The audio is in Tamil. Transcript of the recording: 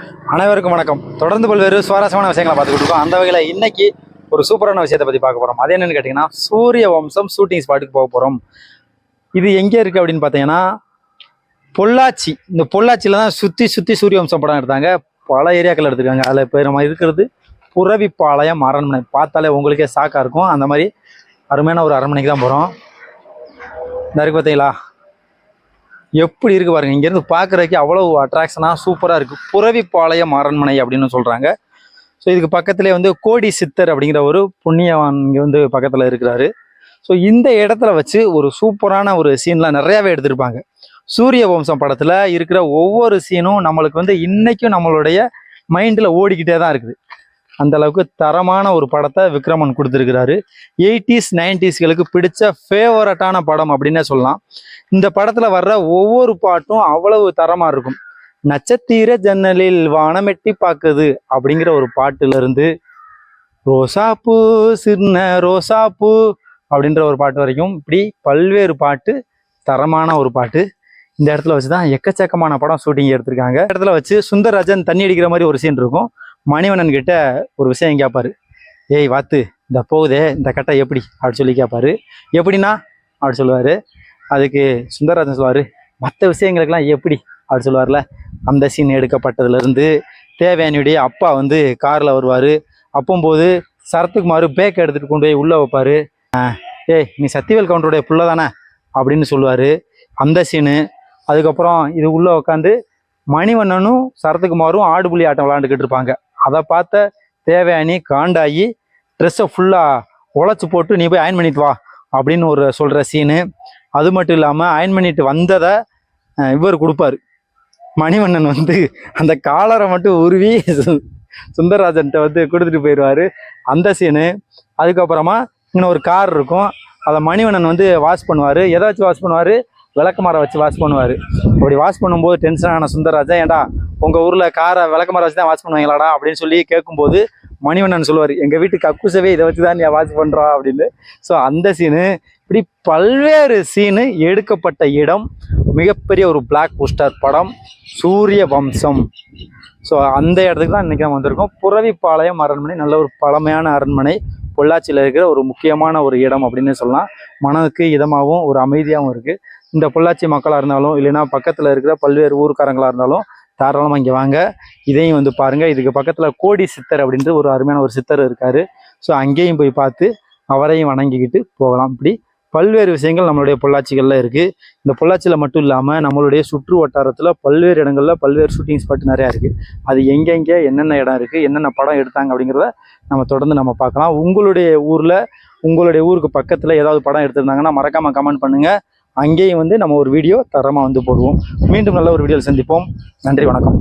அனைவருக்கும் வணக்கம். தொடர்ந்து பல்வேறு சுவாரஸ்யமான விஷயங்களை பார்த்துக்கிட்டு இருக்கோம். அந்த வகையில் இன்னைக்கு ஒரு சூப்பரான விஷயத்தை பற்றி பார்க்க போகிறோம் அது என்னன்னு கேட்டிங்கன்னா சூரிய வம்சம் ஷூட்டிங் ஸ்பாட்டுக்கு போக போகிறோம் இது எங்கே இருக்குது அப்படின்னு பார்த்தீங்கன்னா பொள்ளாச்சி. இந்த பொள்ளாச்சியில் தான் சுற்றி சுற்றி சூரிய வம்சம் படம் எடுத்தாங்க. பல ஏரியாக்கள் எடுத்திருக்காங்க. அதில் இப்போ நம்ம இருக்கிறது புறவிப்பாளையம் அரண்மனை. பார்த்தாலே உங்களுக்கே ஷாக்காக இருக்கும். அந்த மாதிரி அருமையான ஒரு அரண்மனைக்கு தான் போகிறோம் இந்த இருக்கு பார்த்தீங்களா எப்படி இருக்கு பாருங்க. இங்கேருந்து பார்க்குறதுக்கு அவ்வளோ அட்ராக்ஷனாக சூப்பராக இருக்குது புறவிப்பாளையம் அரண்மனை அப்படின்னு சொல்கிறாங்க ஸோ இதுக்கு பக்கத்துலேயே வந்து கோடி சித்தர் அப்படிங்கிற ஒரு புண்ணியவான் இங்கே வந்து பக்கத்தில் இருக்கிறாரு. ஸோ இந்த இடத்துல வச்சு ஒரு சூப்பரான ஒரு சீன்லாம் நிறையாவே எடுத்திருப்பாங்க. சூரிய வம்சம் படத்தில் இருக்கிற ஒவ்வொரு சீனும் நம்மளுக்கு வந்து இன்னைக்கும் நம்மளுடைய மைண்டில் ஓடிக்கிட்டே தான் இருக்குது. அந்த அளவுக்கு தரமான ஒரு படத்தை விக்ரமன் கொடுத்துருக்கிறாரு. எயிட்டிஸ் நைன்டிஸ்களுக்கு பிடிச்ச ஃபேவரட்டான படம் அப்படின்னே சொல்லலாம். இந்த படத்தில் வர்ற ஒவ்வொரு பாட்டும் அவ்வளவு தரமாக இருக்கும். நட்சத்திர ஜன்னலில் வானமெட்டி பார்க்குது அப்படிங்கிற ஒரு பாட்டுலேருந்து ரோசாப்பூ சின்ன ரோசாப்பூ அப்படின்ற ஒரு பாட்டு வரைக்கும் இப்படி பல்வேறு பாட்டு தரமான ஒரு பாட்டு. இந்த இடத்துல வச்சு தான் எக்கச்சக்கமான படம் ஷூட்டிங் எடுத்திருக்காங்க. இடத்துல வச்சு சுந்தரராஜன் தண்ணி அடிக்கிற மாதிரி ஒரு சீன் இருக்கும். மணிவண்ணன் கிட்ட ஒரு விஷயம் கேட்பாரு ஏய் வாத்து இந்த போகுதே இந்த கட்டை எப்படி? அப்படின்னு சொல்லி கேட்பாரு எப்படின்னா அப்படி சொல்லுவாரு. அதுக்கு சுந்தரராஜன் சொல்லுவார் மற்ற விஷயங்களுக்கெல்லாம் எப்படி? அப்படி சொல்லுவார்ல. அந்த சீன் எடுக்கப்பட்டதுலேருந்து தேவயானியுடைய அப்பா வந்து காரில் வருவார். அப்போம்போது சரத்துக்குமார் பேக்கை எடுத்துகிட்டு கொண்டு போய் உள்ளே வைப்பார். ஏய் நீ சத்திவேல் கவுண்டருடைய புள்ள தானே? அப்படின்னு சொல்லுவார். அந்த சீனு அதுக்கப்புறம் இது உள்ளே உட்காந்து மணிவண்ணனும் சரத்துக்குமாரும் ஆடுபுலி ஆட்டம் விளாண்டுக்கிட்டு இருப்பாங்க. அதை பார்த்த தேவயானி காண்டாகி ட்ரெஸ்ஸை ஃபுல்லாக உழைச்சி போட்டு நீ போய் அயன் பண்ணிட்டு வா அப்படின்னு ஒரு சொல்கிற சீனு அது மட்டும் இல்லாமல் அயன் பண்ணிட்டு வந்ததை இவர் கொடுப்பாரு. மணிவண்ணன் வந்து அந்த காலரை மட்டும் உருவி சு- வந்து கொடுத்துட்டு போயிடுவார் அந்த சீனு அதுக்கப்புறமா இன்னும் ஒரு கார் இருக்கும். அதை மணிவண்ணன் வந்து வாஷ் பண்ணுவார். எதாச்சும் வாஷ் பண்ணுவார். விளக்குமாரை வச்சு வாஷ் பண்ணுவார். அப்படி வாஷ் பண்ணும்போது டென்ஷனான சுந்தரராஜா ஏன்டா உங்கள் ஊரில் காரை விளக்குமாரை வச்சு தான் வாஷ் பண்ணுவீங்களாடா? அப்படின்னு சொல்லி கேட்கும்போது மணிவண்ணன் சொல்லுவார் எங்கள் வீட்டு கக்குசவே இதை வச்சு தான் நீ வாஷ் பண்ணுறா அப்படின்னு. ஸோ அந்த சீனு இப்படி பல்வேறு சீனு எடுக்கப்பட்ட இடம் மிகப்பெரிய ஒரு பிளாக் பூஸ்டர் படம் சூரிய வம்சம். ஸோ அந்த இடத்துக்கு தான் இன்றைக்கி நம்ம வந்திருக்கோம். புறவிப்பாளையம் அரண்மனை நல்ல ஒரு பழமையான அரண்மனை. பொள்ளாச்சியில் இருக்கிற ஒரு முக்கியமான ஒரு இடம் அப்படின்னு சொல்லலாம். மனதுக்கு இதமாகவும் ஒரு அமைதியாகவும் இருக்குது இந்த பொள்ளாச்சி மக்களாக இருந்தாலும் இல்லைன்னா பக்கத்தில் இருக்கிற பல்வேறு ஊர்க்காரங்களாக இருந்தாலும் தாராளமாக இங்கே வாங்க. இதையும் வந்து பாருங்கள் இதுக்கு பக்கத்தில் கோடி சித்தர் அப்படின்ட்டு ஒரு அருமையான ஒரு சித்தர் இருக்கார். ஸோ அங்கேயும் போய் பார்த்து அவரையும் வணங்கிக்கிட்டு போகலாம். இப்படி பல்வேறு விஷயங்கள் நம்மளுடைய பொள்ளாச்சிகளில் இருக்குது இந்த பொள்ளாச்சியில் மட்டும் இல்லாமல் நம்மளுடைய சுற்று வட்டாரத்தில் பல்வேறு இடங்களில் பல்வேறு ஷூட்டிங் ஸ்பாட் நிறையா இருக்குது அது எங்கெங்கே என்னென்ன இடம் இருக்குது என்னென்ன படம் எடுத்தாங்க அப்படிங்கிறத நம்ம தொடர்ந்து நம்ம பார்க்கலாம். உங்களுடைய ஊரில் உங்களுடைய ஊருக்கு பக்கத்தில் ஏதாவது படம் எடுத்திருந்தாங்கன்னா மறக்காமல் கமெண்ட் பண்ணுங்கள் அங்கேயும் வந்து நம்ம ஒரு வீடியோ தரமாக வந்து போடுவோம். மீண்டும் நல்ல ஒரு வீடியோவில் சந்திப்போம். நன்றி வணக்கம்.